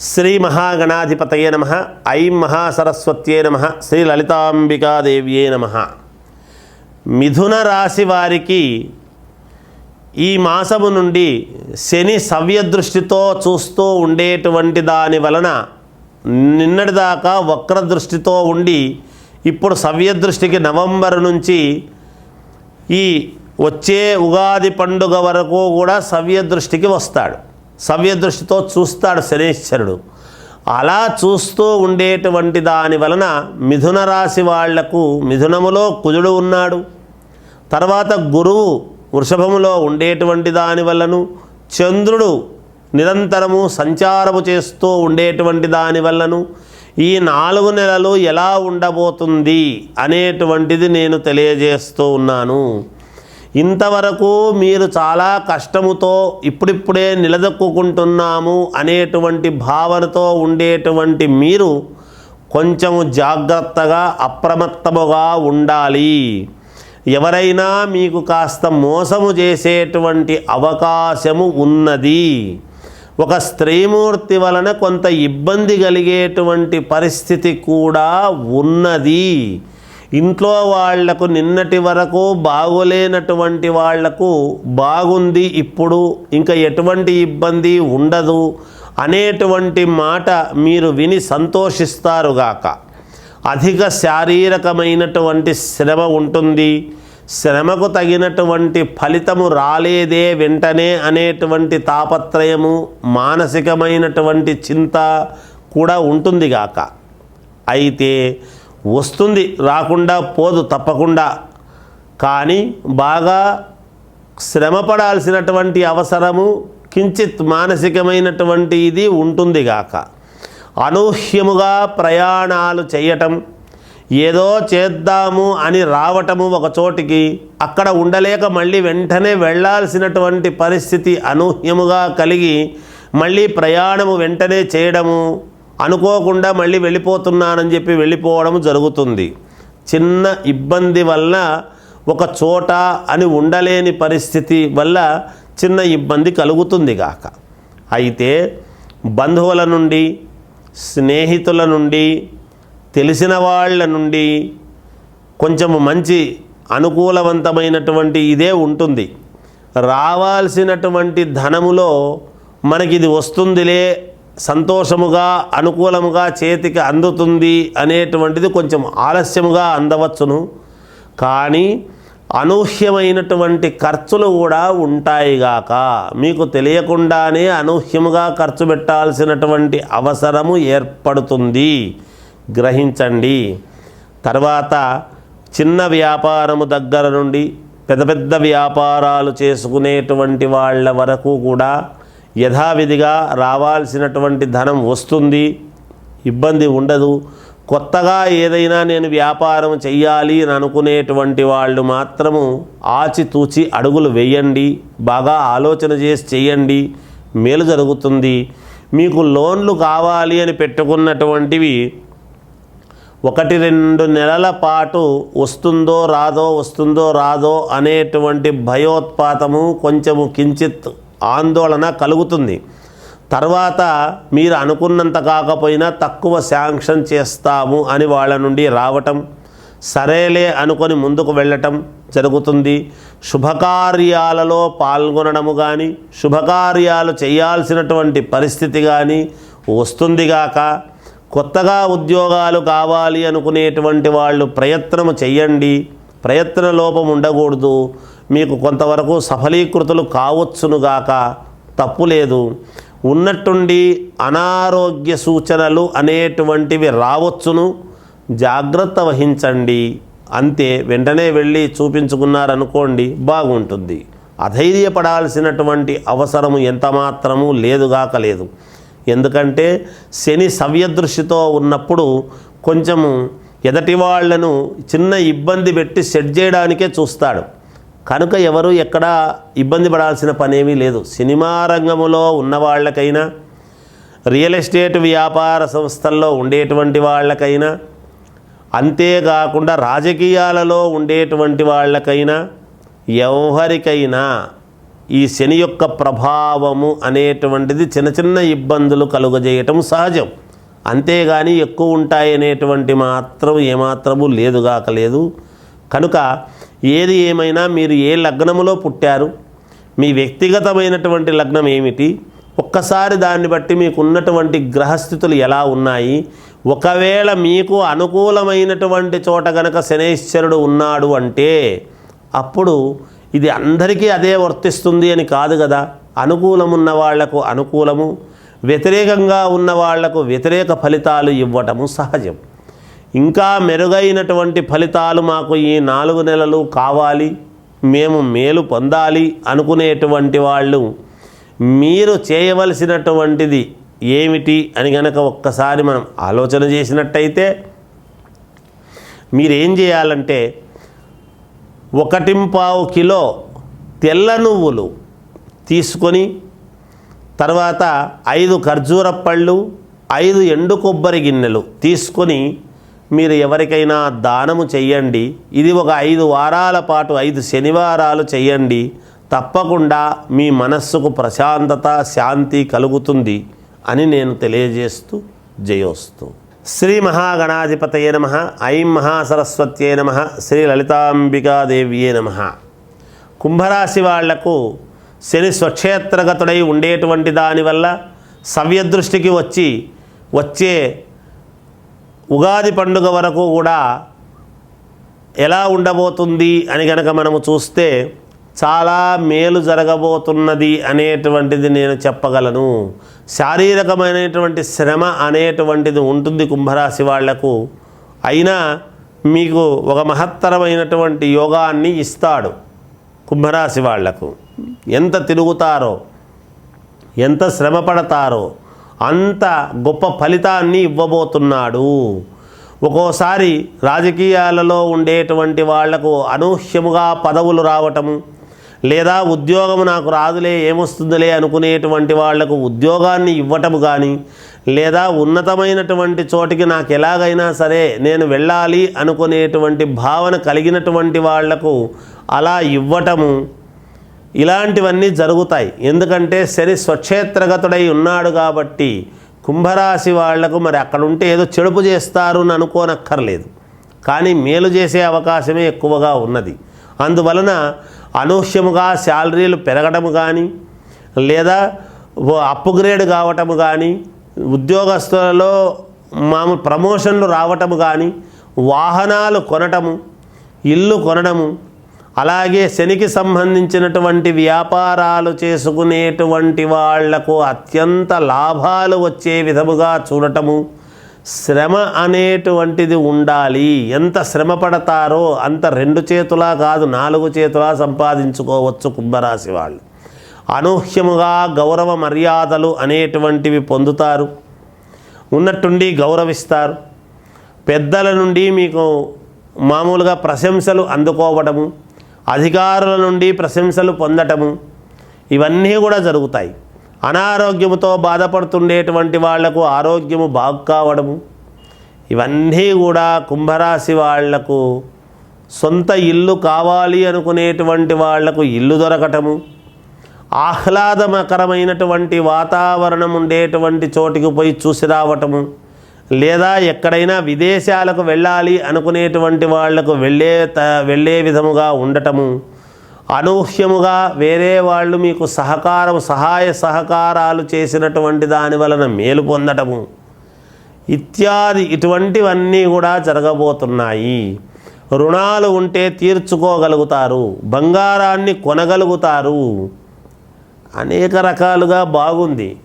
శ్రీ మహాగణాధిపతయ నమ ఐం మహాసరస్వత్యే నమ శ్రీ లలితాంబికాదేవ్యే నమ. మిథున రాశి వారికి ఈ మాసము నుండి శని సవ్యదృష్టితో చూస్తూ ఉండేటువంటి దాని వలన నిన్నటిదాకా వక్ర దృష్టితో ఉండి ఇప్పుడు సవ్యదృష్టికి నవంబర్ నుంచి ఈ వచ్చే ఉగాది పండుగ వరకు కూడా సవ్యదృష్టికి వస్తాడు. సవ్యదృష్టితో చూస్తాడు శనీశ్వరుడు. అలా చూస్తూ ఉండేటువంటి దాని వలన మిథున రాశి వాళ్ళకు మిథునములో కుజుడు ఉన్నాడు. తర్వాత గురువు వృషభములో ఉండేటువంటి దాని వల్లను చంద్రుడు నిరంతరము సంచారము చేస్తూ ఉండేటువంటి దాని వల్లను ఈ నాలుగు నెలలు ఎలా ఉండబోతుంది అనేటువంటిది నేను తెలియజేస్తూ ఉన్నాను. ఇంతవరకు మీరు చాలా కష్టముతో ఇప్పుడిప్పుడే నిలదొక్కుంటున్నాము అనేటువంటి భావనతో ఉండేటువంటి మీరు కొంచెం జాగ్రత్తగా అప్రమత్తముగా ఉండాలి. ఎవరైనా మీకు కాస్త మోసము చేసేటువంటి అవకాశము ఉన్నది. ఒక స్త్రీమూర్తి వలన కొంత ఇబ్బంది కలిగేటువంటి పరిస్థితి కూడా ఉన్నది. ఇంట్లో వాళ్ళకు నిన్నటి వరకు బాగోలేనటువంటి వాళ్ళకు బాగుంది ఇప్పుడు ఇంకా ఎటువంటి ఇబ్బంది ఉండదు అనేటువంటి మాట మీరు విని సంతోషిస్తారుగాక అధిక శారీరకమైనటువంటి శ్రమ ఉంటుంది. శ్రమకు తగినటువంటి ఫలితము రాలేదే వెంటనే అనేటువంటి తాపత్రయము మానసికమైనటువంటి చింత కూడా ఉంటుంది గాక. అయితే వస్తుంది రాకుండా పోదు తప్పకుండా. కానీ బాగా శ్రమపడాల్సినటువంటి అవసరము కించిత్ మానసికమైనటువంటి ఇది ఉంటుంది గాక. అనూహ్యముగా ప్రయాణాలు చేయటం ఏదో చేద్దాము అని రావటము ఒక చోటికి అక్కడ ఉండలేక మళ్ళీ వెంటనే వెళ్ళాల్సినటువంటి పరిస్థితి అనూహ్యముగా కలిగి మళ్ళీ ప్రయాణము వెంటనే చేయడము అనుకోకుండా మళ్ళీ వెళ్ళిపోతున్నానని చెప్పి వెళ్ళిపోవడం జరుగుతుంది. చిన్న ఇబ్బంది వల్ల ఒక చోట అని ఉండలేని పరిస్థితి వల్ల చిన్న ఇబ్బంది కలుగుతుంది గాక. అయితే బంధువుల నుండి స్నేహితుల నుండి తెలిసిన వాళ్ళ నుండి కొంచెము మంచి అనుకూలవంతమైనటువంటి ఇదే ఉంటుంది. రావాల్సినటువంటి ధనములో మనకి ఇది వస్తుందిలే సంతోషముగా అనుకూలముగా చేతికి అందుతుంది అనేటువంటిది కొంచెం ఆలస్యముగా అందవచ్చును. కానీ అనూహ్యమైనటువంటి ఖర్చులు కూడా ఉంటాయిగాక మీకు తెలియకుండానే అనూహ్యముగా ఖర్చు పెట్టాల్సినటువంటి అవసరము ఏర్పడుతుంది. గ్రహించండి. తర్వాత చిన్న వ్యాపారము దగ్గర నుండి పెద్ద పెద్ద వ్యాపారాలు చేసుకునేటువంటి వాళ్ళ వరకు కూడా యథావిధిగా రావాల్సినటువంటి ధనం వస్తుంది ఇబ్బంది ఉండదు. కొత్తగా ఏదైనా నేను వ్యాపారం చెయ్యాలి అని అనుకునేటువంటి వాళ్ళు మాత్రము ఆచితూచి అడుగులు వేయండి బాగా ఆలోచన చేసి చేయండి మేలు జరుగుతుంది. మీకు లోన్లు కావాలి అని పెట్టుకున్నటువంటివి ఒకటి రెండు నెలల పాటు వస్తుందో రాదో వస్తుందో రాదో అనేటువంటి భయోత్పాతము కొంచెము కించిత్ ఆందోళన కలుగుతుంది. తర్వాత మీరు అనుకున్నంత కాకపోయినా తక్కువ శాంక్షన్ చేస్తాము అని వాళ్ళ నుండి రావటం సరేలే అనుకొని ముందుకు వెళ్ళటం జరుగుతుంది. శుభకార్యాలలో పాల్గొనడము కానీ శుభకార్యాలు చేయాల్సినటువంటి పరిస్థితి కానీ వస్తుందిగాక కొత్తగా ఉద్యోగాలు కావాలి అనుకునేటువంటి వాళ్ళు ప్రయత్నము చెయ్యండి. ప్రయత్న లోపం ఉండకూడదు. మీకు కొంతవరకు సఫలీకృతులు కావచ్చునుగాక తప్పు లేదు. ఉన్నట్టుండి అనారోగ్య సూచనలు అనేటువంటివి రావచ్చును. జాగ్రత్త వహించండి. అంతే వెంటనే వెళ్ళి చూపించుకున్నారనుకోండి బాగుంటుంది. అధైర్యపడాల్సినటువంటి అవసరము ఎంతమాత్రము లేదుగాక లేదు. ఎందుకంటే శని సవ్యదృష్టితో ఉన్నప్పుడు కొంచెము ఎదటి వాళ్ళను చిన్న ఇబ్బంది పెట్టి సెట్ చేయడానికే చూస్తాడు. కనుక ఎవరు ఎక్కడ ఇబ్బంది పడాల్సిన పనేమీ లేదు. సినిమా రంగములో ఉన్న వాళ్ళకైనా రియల్ ఎస్టేట్ వ్యాపార సంస్థల్లో ఉండేటువంటి వాళ్ళకైనా అంతేకాకుండా రాజకీయాలలో ఉండేటువంటి వాళ్ళకైనా ఎవరికైనా ఈ శని యొక్క ప్రభావము అనేటువంటిది చిన్న చిన్న ఇబ్బందులు కలుగజేయటం సహజం. అంతేగాని ఎక్కువ ఉంటాయనేటువంటి మాత్రం ఏమాత్రము లేదుగాక లేదు. కనుక ఏది ఏమైనా మీరు ఏ లగ్నములో పుట్టారు మీ వ్యక్తిగతమైనటువంటి లగ్నం ఏమిటి ఒక్కసారి దాన్ని బట్టి మీకు ఉన్నటువంటి గ్రహస్థితులు ఎలా ఉన్నాయి ఒకవేళ మీకు అనుకూలమైనటువంటి చోట గనక శనేశ్వరుడు ఉన్నాడు అంటే అప్పుడు ఇది అందరికీ అదే వర్తిస్తుంది అని కాదు కదా. అనుకూలమున్న వాళ్ళకు అనుకూలము వ్యతిరేకంగా ఉన్న వాళ్ళకు వ్యతిరేక ఫలితాలు ఇవ్వటము సహజం. ఇంకా మెరుగైనటువంటి ఫలితాలు మాకు ఈ నాలుగు నెలలు కావాలి మేము మేలు పొందాలి అనుకునేటువంటి వాళ్ళు మీరు చేయవలసినటువంటిది ఏమిటి అని గనక ఒక్కసారి మనం ఆలోచన చేసినట్టయితే మీరేం చేయాలంటే ఒకటింపావు కిలో తెల్ల నువ్వులు తీసుకొని తర్వాత ఐదు ఖర్జూర పళ్ళు ఐదు ఎండు కొబ్బరి గిన్నెలు తీసుకొని మీరు ఎవరికైనా దానము చెయ్యండి. ఇది ఒక ఐదు వారాల పాటు ఐదు శనివారాలు చెయ్యండి. తప్పకుండా మీ మనస్సుకు ప్రశాంతత శాంతి కలుగుతుంది అని నేను తెలియజేస్తూ జయోస్తు. శ్రీ మహాగణాధిపతయే నమ. ఐం మహాసరస్వత్యే నమ. శ్రీ లలితాంబికాదేవ్యే నమ. కుంభరాశి వాళ్ళకు శని స్వక్షేత్రగతుడై ఉండేటువంటి దానివల్ల సవ్యదృష్టికి వచ్చి వచ్చే ఉగాది పండుగ వరకు కూడా ఎలా ఉండబోతుంది అని గనక మనము చూస్తే చాలా మేలు జరగబోతున్నది అనేటువంటిది నేను చెప్పగలను. శారీరకమైనటువంటి శ్రమ అనేటువంటిది ఉంటుంది కుంభరాశి వాళ్ళకు. అయినా మీకు ఒక మహత్తరమైనటువంటి యోగాన్ని ఇస్తాడు కుంభరాశి వాళ్ళకు. ఎంత తిరుగుతారో ఎంత శ్రమ పడతారో అంత గొప్ప ఫలితాన్ని ఇవ్వబోతున్నాడు. ఒక్కోసారి రాజకీయాలలో ఉండేటువంటి వాళ్ళకు అనూహ్యముగా పదవులు రావటము లేదా ఉద్యోగం నాకు రాదులే ఏమొస్తుందిలే అనుకునేటువంటి వాళ్ళకు ఉద్యోగాన్ని ఇవ్వటము కానీ లేదా ఉన్నతమైనటువంటి చోటికి నాకు ఎలాగైనా సరే నేను వెళ్ళాలి అనుకునేటువంటి భావన కలిగినటువంటి వాళ్ళకు అలా ఇవ్వటము ఇలాంటివన్నీ జరుగుతాయి. ఎందుకంటే శని స్వచ్ఛేత్రగతుడై ఉన్నాడు కాబట్టి కుంభరాశి వాళ్ళకు మరి అక్కడ ఉంటే ఏదో చెడుపు చేస్తారు అని అనుకోనక్కర్లేదు. కానీ మేలు చేసే అవకాశమే ఎక్కువగా ఉన్నది. అందువలన అనూహ్యముగా శాలరీలు పెరగడము కానీ లేదా అప్గ్రేడ్ కావటము కానీ ఉద్యోగస్తులలో మామూలు ప్రమోషన్లు రావటము కానీ వాహనాలు కొనటము ఇల్లు కొనడము అలాగే శనికి సంబంధించినటువంటి వ్యాపారాలు చేసుకునేటువంటి వాళ్ళకు అత్యంత లాభాలు వచ్చే విధముగా చూడటము శ్రమ అనేటువంటిది ఉండాలి. ఎంత శ్రమ పడతారో అంత రెండు చేతులా కాదు నాలుగు చేతులా సంపాదించుకోవచ్చు కుంభరాశి వాళ్ళు. అనూహ్యముగా గౌరవ మర్యాదలు అనేటువంటివి పొందుతారు ఉన్నట్టుండి గౌరవిస్తారు. పెద్దల నుండి మీకు మామూలుగా ప్రశంసలు అందుకోవడము అధికారుల నుండి ప్రశంసలు పొందటము ఇవన్నీ కూడా జరుగుతాయి. అనారోగ్యముతో బాధపడుతుండేటువంటి వాళ్ళకు ఆరోగ్యము బాగు కావడము ఇవన్నీ కూడా కుంభరాశి వాళ్ళకు సొంత ఇల్లు కావాలి అనుకునేటువంటి వాళ్ళకు ఇల్లు దొరకటము ఆహ్లాదకరమైనటువంటి వాతావరణం ఉండేటువంటి చోటికి పోయి చూసి రావటము లేదా ఎక్కడైనా విదేశాలకు వెళ్ళాలి అనుకునేటువంటి వాళ్ళకు వెళ్ళే త వెళ్ళే విధముగా ఉండటము అనూహ్యముగా వేరే వాళ్ళు మీకు సహకారం సహాయ సహకారాలు చేసినటువంటి దాని వలన మేలు పొందటము ఇత్యాది ఇటువంటివన్నీ కూడా జరగబోతున్నాయి. రుణాలు ఉంటే తీర్చుకోగలుగుతారు బంగారాన్ని కొనగలుగుతారు. అనేక రకాలుగా బాగుంది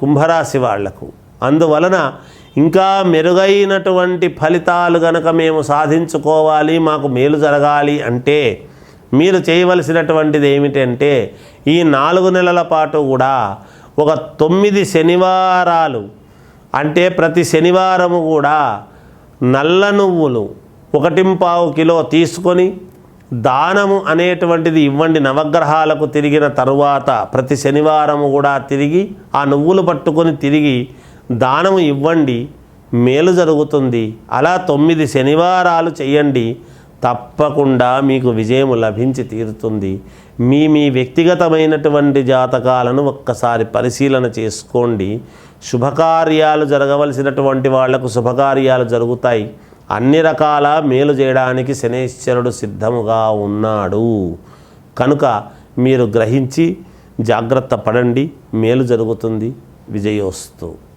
కుంభరాశి వాళ్ళకు. అందువలన ఇంకా మెరుగైనటువంటి ఫలితాలు గనక మేము సాధించుకోవాలి మాకు మేలు జరగాలి అంటే మీరు చేయవలసినటువంటిది ఏమిటంటే ఈ నాలుగు నెలల పాటు కూడా ఒక తొమ్మిది శనివారాలు అంటే ప్రతి శనివారము కూడా నల్ల నువ్వులు ఒకటింపావు కిలో తీసుకొని దానము అనేటువంటిది ఇవ్వండి నవగ్రహాలకు తిరిగిన తరువాత ప్రతి శనివారము కూడా తిరిగి ఆ నువ్వులు పట్టుకొని తిరిగి దానము ఇవ్వండి మేలు జరుగుతుంది. అలా తొమ్మిది శనివారాలు చేయండి. తప్పకుండా మీకు విజయం లభించి తీరుతుంది. మీ మీ వ్యక్తిగతమైనటువంటి జాతకాలను ఒక్కసారి పరిశీలన చేసుకోండి. శుభకార్యాలు జరగవలసినటువంటి వాళ్ళకు శుభకార్యాలు జరుగుతాయి. అన్ని రకాల మేలు చేయడానికి శనేశ్వరుడు సిద్ధముగా ఉన్నాడు. కనుక మీరు గ్రహించి జాగ్రత్త పడండి. మేలు జరుగుతుంది. విజయోస్తు.